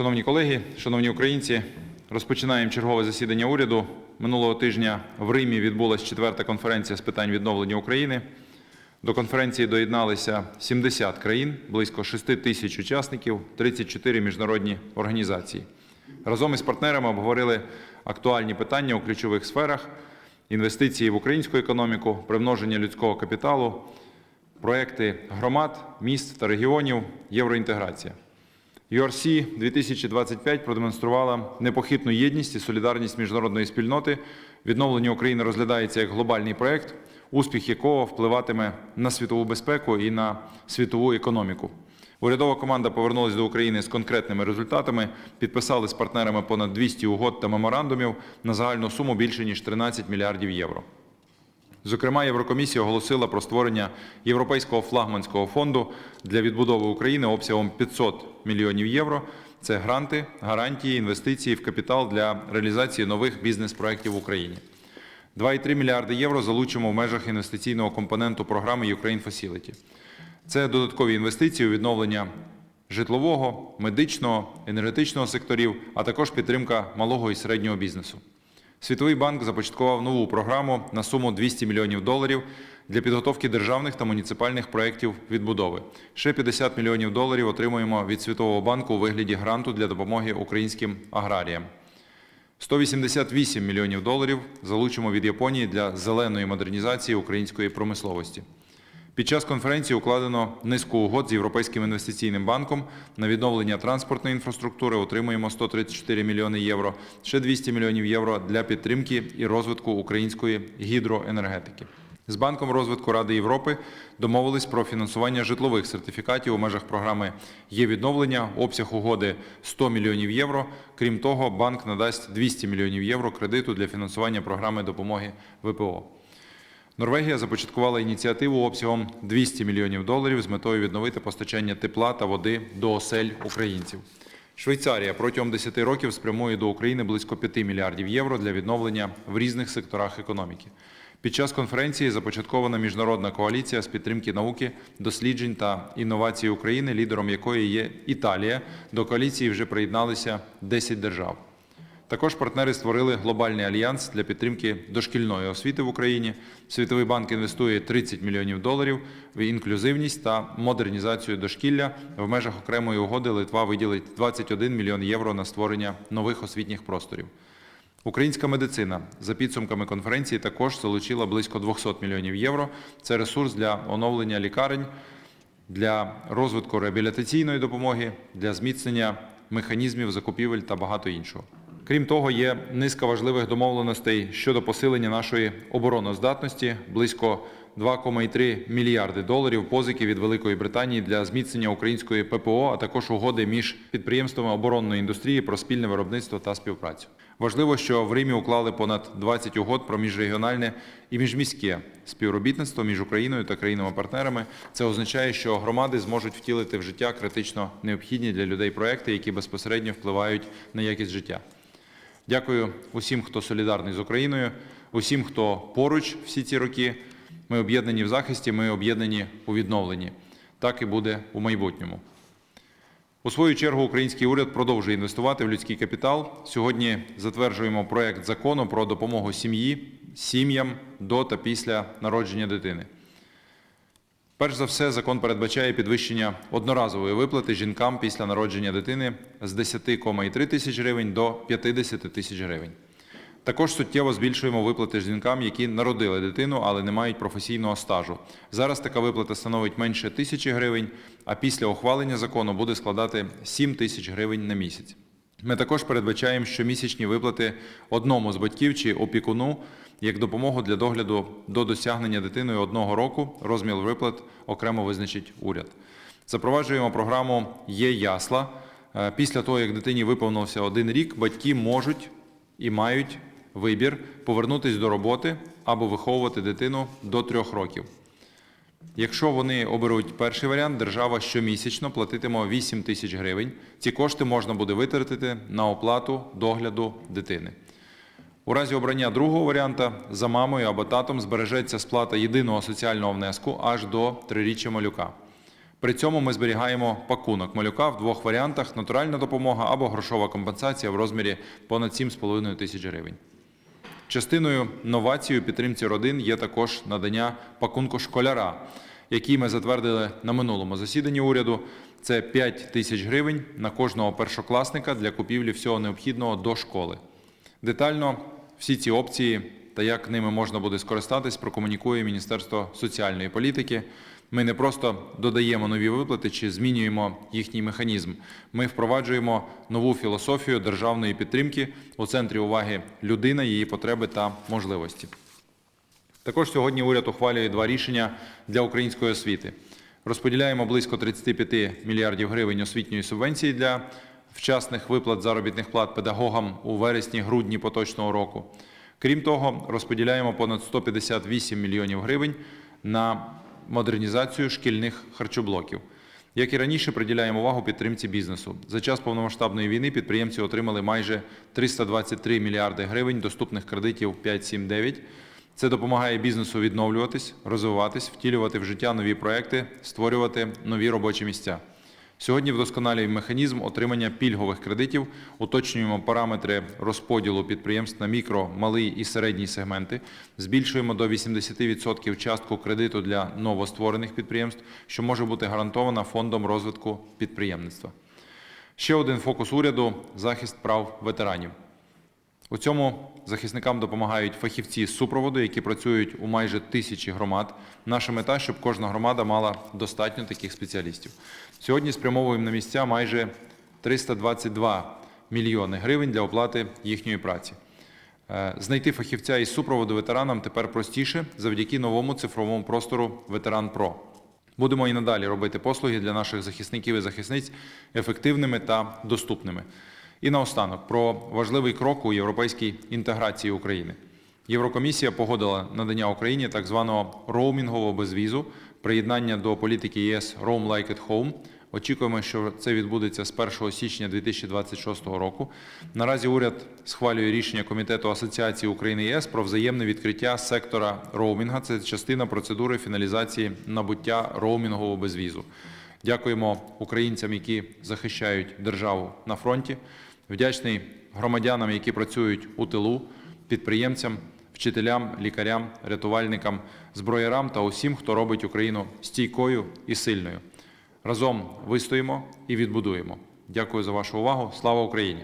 Шановні колеги, шановні українці, розпочинаємо чергове засідання уряду. Минулого тижня в Римі відбулася четверта конференція з питань відновлення України. До конференції доєдналися 70 країн, близько 6 тисяч учасників, 34 міжнародні організації. Разом із партнерами обговорили актуальні питання у ключових сферах: інвестиції в українську економіку, примноження людського капіталу, проекти громад, міст та регіонів, євроінтеграція. URC 2025 продемонструвала непохитну єдність і солідарність міжнародної спільноти. Відновлення України розглядається як глобальний проект, успіх якого впливатиме на світову безпеку і на світову економіку. Урядова команда повернулася до України з конкретними результатами, підписали з партнерами понад 200 угод та меморандумів на загальну суму більше ніж 13 мільярдів євро. Зокрема, Єврокомісія оголосила про створення Європейського флагманського фонду для відбудови України обсягом 500 мільйонів євро. Це гранти, гарантії, інвестиції в капітал для реалізації нових бізнес-проєктів в Україні. 2,3 мільярди євро залучимо в межах інвестиційного компоненту програми Ukraine Facility. Це додаткові інвестиції у відновлення житлового, медичного, енергетичного секторів, а також підтримка малого і середнього бізнесу. Світовий банк започаткував нову програму на суму 200 мільйонів доларів для підготовки державних та муніципальних проєктів відбудови. Ще 50 мільйонів доларів отримуємо від Світового банку у вигляді гранту для допомоги українським аграріям. 188 мільйонів доларів залучимо від Японії для зеленої модернізації української промисловості. Під час конференції укладено низку угод з Європейським інвестиційним банком на відновлення транспортної інфраструктури. Отримуємо 134 мільйони євро, ще 200 мільйонів євро для підтримки і розвитку української гідроенергетики. З Банком розвитку Ради Європи домовились про фінансування житлових сертифікатів у межах програми «Є відновлення», обсяг угоди 100 мільйонів євро. Крім того, банк надасть 200 мільйонів євро кредиту для фінансування програми допомоги ВПО. Норвегія започаткувала ініціативу обсягом 200 мільйонів доларів з метою відновити постачання тепла та води до осель українців. Швейцарія протягом 10 років спрямує до України близько 5 мільярдів євро для відновлення в різних секторах економіки. Під час конференції започаткована міжнародна коаліція з підтримки науки, досліджень та інновацій України, лідером якої є Італія. До коаліції вже приєдналися 10 держав. Також партнери створили глобальний альянс для підтримки дошкільної освіти в Україні. Світовий банк інвестує 30 мільйонів доларів в інклюзивність та модернізацію дошкілля. В межах окремої угоди Литва виділить 21 мільйон євро на створення нових освітніх просторів. Українська медицина за підсумками конференції також залучила близько 200 мільйонів євро. Це ресурс для оновлення лікарень, для розвитку реабілітаційної допомоги, для зміцнення механізмів закупівель та багато іншого. Крім того, є низка важливих домовленостей щодо посилення нашої обороноздатності, близько 2,3 мільярди доларів позики від Великої Британії для зміцнення української ППО, а також угоди між підприємствами оборонної індустрії про спільне виробництво та співпрацю. Важливо, що в Римі уклали понад 20 угод про міжрегіональне і міжміське співробітництво між Україною та країнами-партнерами. Це означає, що громади зможуть втілити в життя критично необхідні для людей проекти, які безпосередньо впливають на якість життя. Дякую усім, хто солідарний з Україною, усім, хто поруч всі ці роки. Ми об'єднані в захисті, ми об'єднані у відновленні. Так і буде у майбутньому. У свою чергу український уряд продовжує інвестувати в людський капітал. Сьогодні затверджуємо проект закону про допомогу сім'ї, сім'ям до та після народження дитини. Перш за все, закон передбачає підвищення одноразової виплати жінкам після народження дитини з 10,3 тисяч гривень до 50 тисяч гривень. Також суттєво збільшуємо виплати жінкам, які народили дитину, але не мають професійного стажу. Зараз така виплата становить менше тисячі гривень, а після ухвалення закону буде складати 7 тисяч гривень на місяць. Ми також передбачаємо щомісячні виплати одному з батьків чи опікуну як допомогу для догляду до досягнення дитиною одного року. Розмір виплат окремо визначить уряд. Запроваджуємо програму Є ясла. Е, Після того, як дитині виповнився один рік, батьки можуть і мають вибір повернутися до роботи або виховувати дитину до трьох років. Якщо вони оберуть перший варіант, держава щомісячно платитиме 8 тисяч гривень. Ці кошти можна буде витратити на оплату догляду дитини. У разі обрання другого варіанта за мамою або татом збережеться сплата єдиного соціального внеску аж до триріччя малюка. При цьому ми зберігаємо пакунок малюка в двох варіантах: натуральна допомога або грошова компенсація в розмірі понад 7,5 тисяч гривень. Частиною новації у підтримці родин є також надання пакунку школяра, який ми затвердили на минулому засіданні уряду. Це 5 тисяч гривень на кожного першокласника для купівлі всього необхідного до школи. Детально всі ці опції та як ними можна буде скористатись, прокомунікує Міністерство соціальної політики. Ми не просто додаємо нові виплати чи змінюємо їхній механізм. Ми впроваджуємо нову філософію державної підтримки у центрі уваги людина, її потреби та можливості. Також сьогодні уряд ухвалює два рішення для української освіти. Розподіляємо близько 35 мільярдів гривень освітньої субвенції для вчасних виплат заробітних плат педагогам у вересні-грудні поточного року. Крім того, розподіляємо понад 158 мільйонів гривень на модернізацію шкільних харчоблоків. Як і раніше, приділяємо увагу підтримці бізнесу. За час повномасштабної війни підприємці отримали майже 323 мільярди гривень доступних кредитів 5-7-9. Це допомагає бізнесу відновлюватись, розвиватись, втілювати в життя нові проекти, створювати нові робочі місця. Сьогодні вдосконалюємо механізм отримання пільгових кредитів, уточнюємо параметри розподілу підприємств на мікро, малий і середній сегменти, збільшуємо до 80% частку кредиту для новостворених підприємств, що може бути гарантована фондом розвитку підприємництва. Ще один фокус уряду захист прав ветеранів. У цьому захисникам допомагають фахівці з супроводу, які працюють у майже тисячі громад. Наша мета, щоб кожна громада мала достатньо таких спеціалістів. Сьогодні спрямовуємо на місця майже 322 мільйони гривень для оплати їхньої праці. Е, Знайти фахівця із супроводу ветеранам тепер простіше завдяки новому цифровому простору Ветеран Про. Будемо і надалі робити послуги для наших захисників і захисниць ефективними та доступними. І наостанок про важливий крок у європейській інтеграції України. Єврокомісія погодила надання Україні так званого роумінгового безвізу, приєднання до політики ЄС Roam Like at Home. Очікуємо, що це відбудеться з 1 січня 2026 року. Наразі уряд схвалює рішення Комітету асоціації України ЄС про взаємне відкриття сектора роумінга. Це частина процедури фіналізації набуття роумінгового безвізу. Дякуємо українцям, які захищають державу на фронті. Вдячний громадянам, які працюють у тилу, підприємцям, вчителям, лікарям, рятувальникам, зброярам та усім, хто робить Україну стійкою і сильною. Разом вистоїмо і відбудуємо. Дякую за вашу увагу. Слава Україні!